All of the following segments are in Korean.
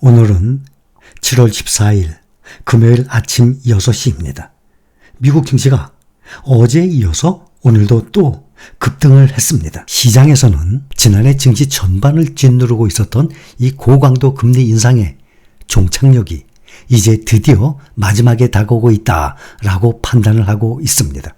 오늘은 7월 14일 금요일 아침 6시입니다. 미국 증시가 어제에 이어서 오늘도 또 급등을 했습니다. 시장에서는 지난해 증시 전반을 짓누르고 있었던 이 고강도 금리 인상의 종착역이 이제 드디어 마지막에 다가오고 있다라고 판단을 하고 있습니다.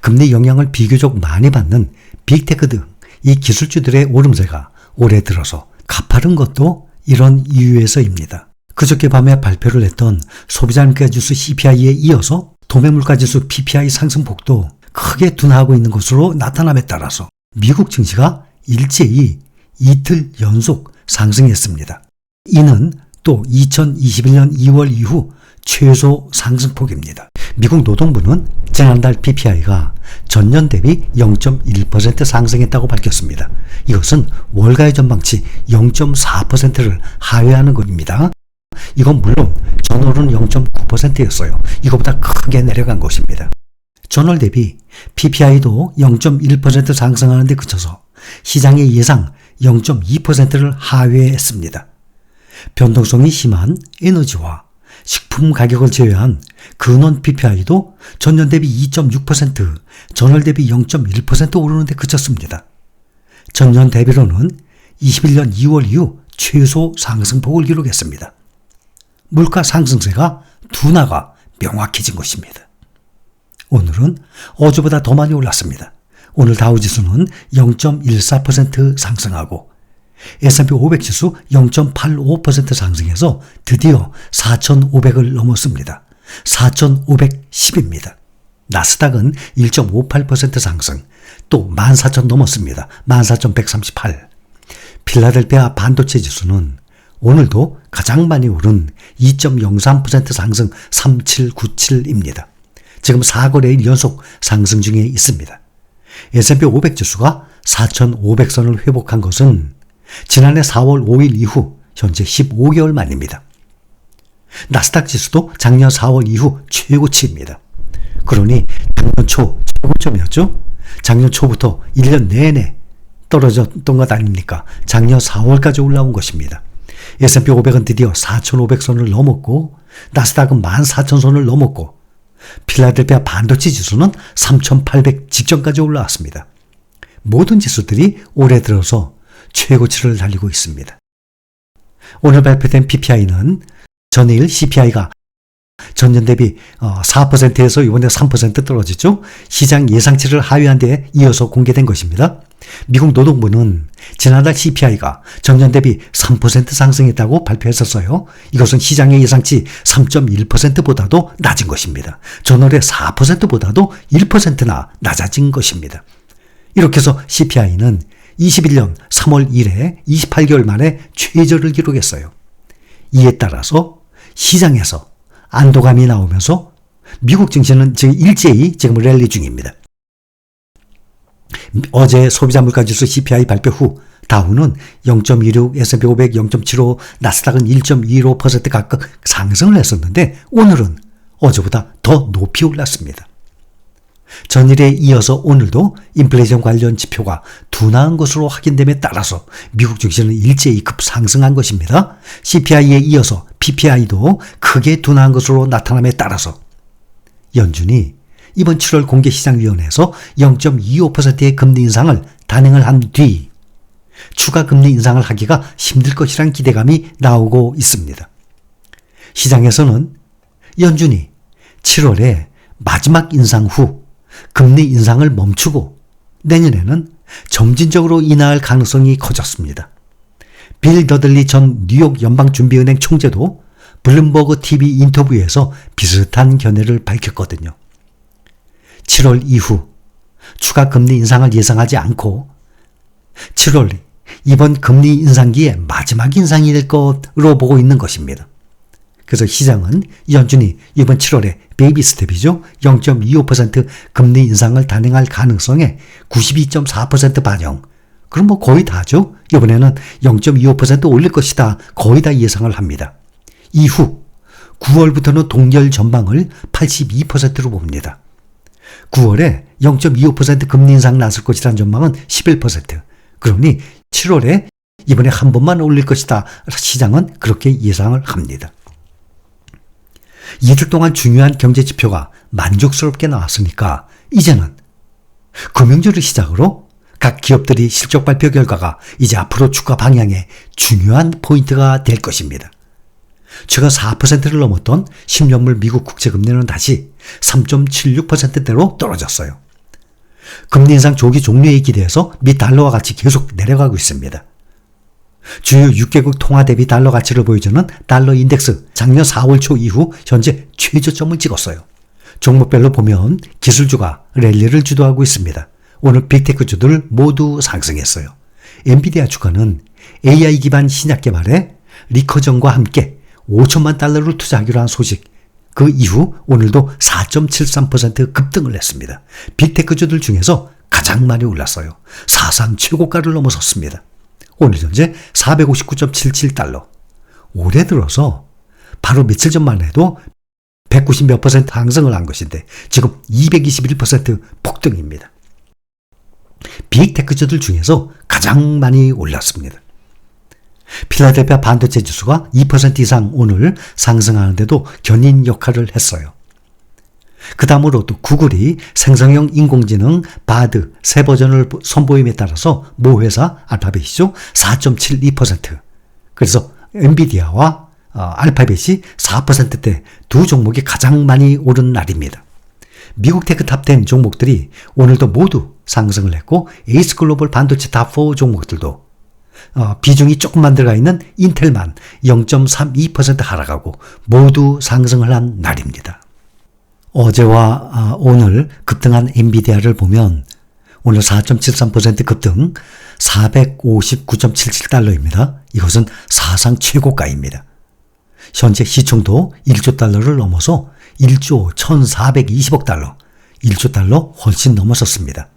금리 영향을 비교적 많이 받는 빅테크 등 이 기술주들의 오름세가 올해 들어서 가파른 것도 이런 이유에서입니다. 그저께 밤에 발표를 했던 소비자 물가지수 CPI에 이어서 도매물가지수 PPI 상승폭도 크게 둔화하고 있는 것으로 나타남에 따라서 미국 증시가 일제히 이틀 연속 상승했습니다. 이는 또 2021년 2월 이후 최소 상승폭입니다. 미국 노동부는 지난달 PPI가 전년 대비 0.1% 상승했다고 밝혔습니다. 이것은 월가의 전망치 0.4%를 하회하는 것입니다. 이건 물론 전월은 0.9%였어요. 이거보다 크게 내려간 것입니다. 전월 대비 PPI도 0.1% 상승하는데 그쳐서 시장의 예상 0.2%를 하회했습니다. 변동성이 심한 에너지와 식품 가격을 제외한 근원 PPI도 전년 대비 2.6%, 전월 대비 0.1% 오르는데 그쳤습니다. 전년 대비로는 21년 2월 이후 최소 상승폭을 기록했습니다. 물가 상승세가 둔화가 명확해진 것입니다. 오늘은 어제보다 더 많이 올랐습니다. 오늘 다우지수는 0.14% 상승하고 S&P 500 지수 0.85% 상승해서 드디어 4,500을 넘었습니다. 4,510입니다. 나스닥은 1.58% 상승, 또 14,000 넘었습니다. 14,138. 필라델피아 반도체 지수는 오늘도 가장 많이 오른 2.03% 상승 3797입니다. 지금 4거래일 연속 상승 중에 있습니다. S&P 500 지수가 4,500선을 회복한 것은 지난해 4월 5일 이후 현재 15개월 만입니다. 나스닥 지수도 작년 4월 이후 최고치입니다. 그러니 작년 초 최고점이었죠? 작년 초부터 1년 내내 떨어졌던 것 아닙니까? 작년 4월까지 올라온 것입니다. S&P 500은 드디어 4,500선을 넘었고 나스닥은 14,000선을 넘었고 필라델피아 반도체 지수는 3,800 직전까지 올라왔습니다. 모든 지수들이 올해 들어서 최고치를 달리고 있습니다. 오늘 발표된 PPI는 전일 CPI가 전년 대비 4%에서 어, 이번에 3% 떨어졌죠. 시장 예상치를 하회한 데 이어서 공개된 것입니다. 미국 노동부는 지난달 CPI가 전년 대비 3% 상승했다고 발표했었어요. 이것은 시장의 예상치 3.1%보다도 낮은 것입니다. 전월의 4%보다도 1%나 낮아진 것입니다. 이렇게 해서 CPI는 21년 3월 이래 28개월 만에 최저를 기록했어요. 이에 따라서 시장에서 안도감이 나오면서 미국 증시는 지금 일제히 지금 랠리 중입니다. 어제 소비자 물가 지수 CPI 발표 후 다우는 0.26, S&P 500 0.75, 나스닥은 1.25% 각각 상승을 했었는데 오늘은 어제보다 더 높이 올랐습니다. 전일에 이어서 오늘도 인플레이션 관련 지표가 둔화한 것으로 확인됨에 따라서 미국 증시는 일제히 급상승한 것입니다. CPI에 이어서 PPI도 크게 둔화한 것으로 나타남에 따라서 연준이 이번 7월 공개시장위원회에서 0.25%의 금리 인상을 단행을 한 뒤 추가 금리 인상을 하기가 힘들 것이란 기대감이 나오고 있습니다. 시장에서는 연준이 7월에 마지막 인상 후 금리 인상을 멈추고 내년에는 점진적으로 인하할 가능성이 커졌습니다. 빌 더들리 전 뉴욕 연방준비은행 총재도 블룸버그 TV 인터뷰에서 비슷한 견해를 밝혔거든요. 7월 이후 추가 금리 인상을 예상하지 않고 7월 이번 금리 인상기의 마지막 인상이 될 것으로 보고 있는 것입니다. 그래서 시장은 연준이 이번 7월에 베이비 스텝이죠. 0.25% 금리 인상을 단행할 가능성에 92.4% 반영. 그럼 뭐 거의 다죠. 이번에는 0.25% 올릴 것이다. 거의 다 예상을 합니다. 이후 9월부터는 동결 전망을 82%로 봅니다. 9월에 0.25% 금리 인상 났을 것이라는 전망은 11%. 그러니 7월에 이번에 한 번만 올릴 것이다. 시장은 그렇게 예상을 합니다. 이틀 동안 중요한 경제 지표가 만족스럽게 나왔으니까 이제는 금융주를 시작으로 각 기업들이 실적 발표 결과가 이제 앞으로 주가 방향의 중요한 포인트가 될 것입니다. 최근 4%를 넘었던 10년물 미국 국채금리는 다시 3.76%대로 떨어졌어요. 금리 인상 조기 종료에 기대해서 미 달러와 같이 계속 내려가고 있습니다. 주요 6개국 통화 대비 달러 가치를 보여주는 달러 인덱스 작년 4월 초 이후 현재 최저점을 찍었어요. 종목별로 보면 기술주가 랠리를 주도하고 있습니다. 오늘 빅테크 주들 모두 상승했어요. 엔비디아 주가는 AI 기반 신약 개발에 리커전과 함께 5천만 달러를 투자하기로 한 소식. 그 이후 오늘도 4.73% 급등을 했습니다. 빅테크주들 중에서 가장 많이 올랐어요. 사상 최고가를 넘어섰습니다. 오늘 현재 459.77달러. 올해 들어서 바로 며칠 전만 해도 190 몇 퍼센트 상승을 한 것인데 지금 221% 폭등입니다. 빅테크주들 중에서 가장 많이 올랐습니다. 필라델피아 반도체 지수가 2% 이상 오늘 상승하는데도 견인 역할을 했어요. 그 다음으로 또 구글이 생성형 인공지능 바드 새 버전을 선보임에 따라서 모 회사 알파벳이죠. 4.72%. 그래서 엔비디아와 어, 알파벳이 4%대 두 종목이 가장 많이 오른 날입니다. 미국 테크 탑10 종목들이 오늘도 모두 상승을 했고 에이스 글로벌 반도체 탑4 종목들도 어, 비중이 조금만 들어가 있는 인텔만 0.32% 하락하고 모두 상승을 한 날입니다. 어제와 아, 오늘 급등한 엔비디아를 보면 오늘 4.73% 급등 459.77달러입니다. 이것은 사상 최고가입니다. 현재 시총도 1조 달러를 넘어서 1조 1420억 달러, 1조 달러 훨씬 넘어섰습니다.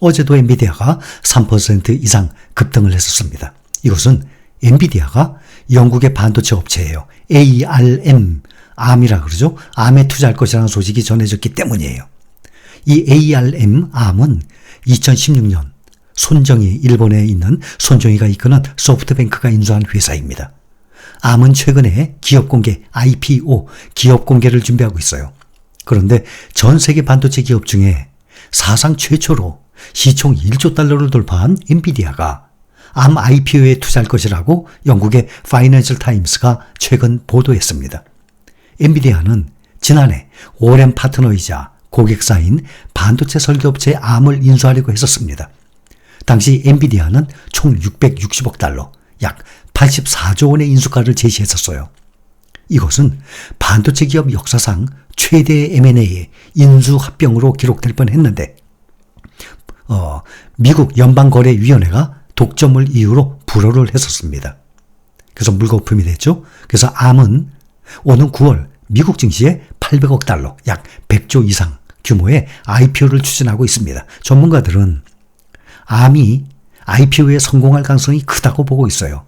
어제도 엔비디아가 3% 이상 급등을 했었습니다. 이것은 엔비디아가 영국의 반도체 업체예요. ARM, 암이라 그러죠. 암에 투자할 것이라는 소식이 전해졌기 때문이에요. 이 ARM, 암은 2016년 손정희, 일본에 있는 손정희가 이끄는 소프트뱅크가 인수한 회사입니다. 암은 최근에 기업 공개, IPO, 기업 공개를 준비하고 있어요. 그런데 전 세계 반도체 기업 중에 사상 최초로 시총 1조 달러를 돌파한 엔비디아가 암 IPO에 투자할 것이라고 영국의 파이낸셜 타임스가 최근 보도했습니다. 엔비디아는 지난해 오랜 파트너이자 고객사인 반도체 설계업체 암을 인수하려고 했었습니다. 당시 엔비디아는 총 660억 달러, 약 84조 원의 인수가를 제시했었어요. 이것은 반도체 기업 역사상 최대 M&A 인수 합병으로 기록될 뻔했는데 어, 미국 연방거래위원회가 독점을 이유로 불허를 했었습니다. 그래서 물거품이 됐죠. 그래서 암은 오는 9월 미국 증시에 800억 달러, 약 100조 이상 규모의 IPO를 추진하고 있습니다. 전문가들은 암이 IPO에 성공할 가능성이 크다고 보고 있어요.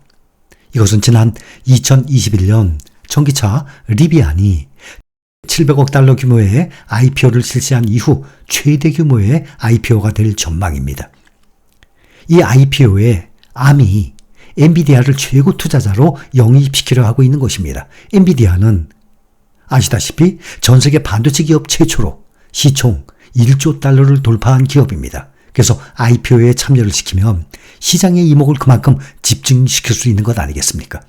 이것은 지난 2021년 전기차 리비안이 700억 달러 규모의 IPO를 실시한 이후 최대 규모의 IPO가 될 전망입니다. 이 IPO에 암이 엔비디아를 최고 투자자로 영입시키려 하고 있는 것입니다. 엔비디아는 아시다시피 전 세계 반도체 기업 최초로 시총 1조 달러를 돌파한 기업입니다. 그래서 IPO에 참여를 시키면 시장의 이목을 그만큼 집중시킬 수 있는 것 아니겠습니까?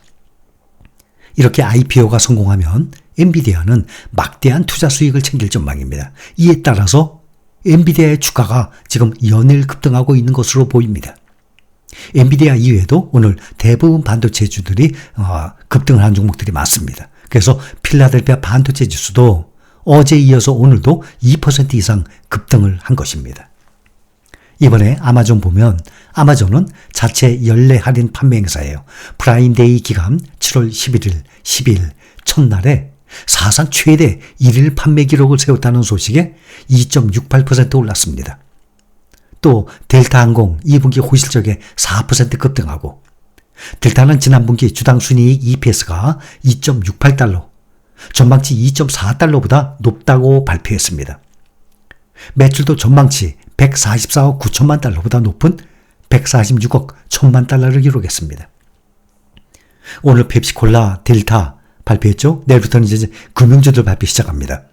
이렇게 IPO가 성공하면 엔비디아는 막대한 투자 수익을 챙길 전망입니다. 이에 따라서 엔비디아의 주가가 지금 연일 급등하고 있는 것으로 보입니다. 엔비디아 이외에도 오늘 대부분 반도체주들이 어, 급등을 한 종목들이 많습니다. 그래서 필라델피아 반도체 지수도 어제 이어서 오늘도 2% 이상 급등을 한 것입니다. 이번에 아마존 보면 아마존은 자체 연례 할인 판매 행사예요. 프라임데이 기간 7월 11일, 10일 첫날에 사상 최대 1일 판매 기록을 세웠다는 소식에 2.68% 올랐습니다. 또 델타항공 2분기 호실적에 4% 급등하고 델타는 지난 분기 주당 순이익 EPS가 2.68달러, 전망치 2.4달러보다 높다고 발표했습니다. 매출도 전망치 144억 9천만 달러보다 높은 146억 1천만 달러를 기록했습니다. 오늘 펩시콜라, 델타 발표했죠? 내일부터는 이제 금융주들 발표 시작합니다.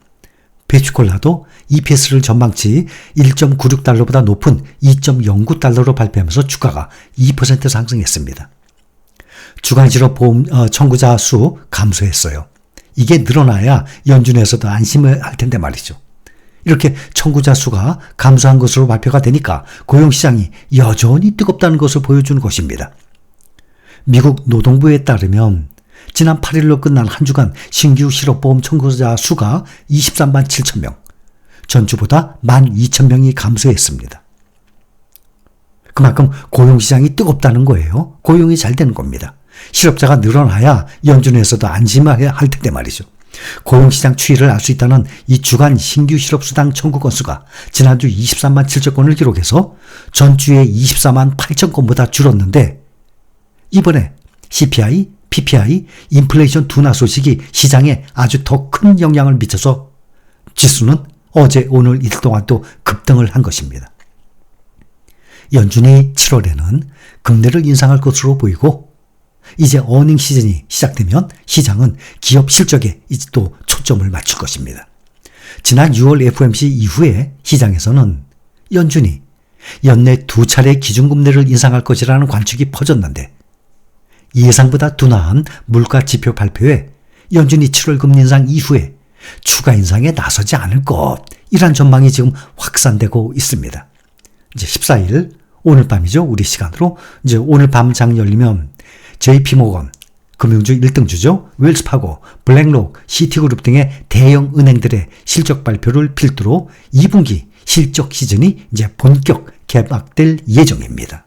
펩시콜라도 EPS를 전망치 1.96달러보다 높은 2.09달러로 발표하면서 주가가 2% 상승했습니다. 주간실업 보험 어, 청구자 수 감소했어요. 이게 늘어나야 연준에서도 안심을 할 텐데 말이죠. 이렇게 청구자 수가 감소한 것으로 발표가 되니까 고용시장이 여전히 뜨겁다는 것을 보여주는 것입니다. 미국 노동부에 따르면 지난 8일로 끝난 한 주간 신규 실업보험 청구자 수가 23만 7천 명, 전주보다 1만 2천 명이 감소했습니다. 그만큼 고용시장이 뜨겁다는 거예요. 고용이 잘 되는 겁니다. 실업자가 늘어나야 연준에서도 안심할 텐데 말이죠. 고용시장 추이를 알 수 있다는 이 주간 신규 실업수당 청구 건수가 지난주 23만 7천 건을 기록해서 전주에 24만 8천 건보다 줄었는데 이번에 CPI, PPI, 인플레이션 둔화 소식이 시장에 아주 더 큰 영향을 미쳐서 지수는 어제 오늘 이틀 동안 또 급등을 한 것입니다. 연준이 7월에는 금리를 인상할 것으로 보이고 이제 어닝 시즌이 시작되면 시장은 기업 실적에 이제 또 초점을 맞출 것입니다. 지난 6월 FOMC 이후에 시장에서는 연준이 연내 두 차례 기준금리를 인상할 것이라는 관측이 퍼졌는데 예상보다 둔화한 물가 지표 발표에 연준이 7월 금리 인상 이후에 추가 인상에 나서지 않을 것 이란 전망이 지금 확산되고 있습니다. 이제 14일 오늘 밤이죠. 우리 시간으로 이제 오늘 밤 장 열리면 JP모건 금융주 1등주죠. 웰스파고, 블랙록, 시티그룹 등의 대형 은행들의 실적 발표를 필두로 2분기 실적 시즌이 이제 본격 개막될 예정입니다.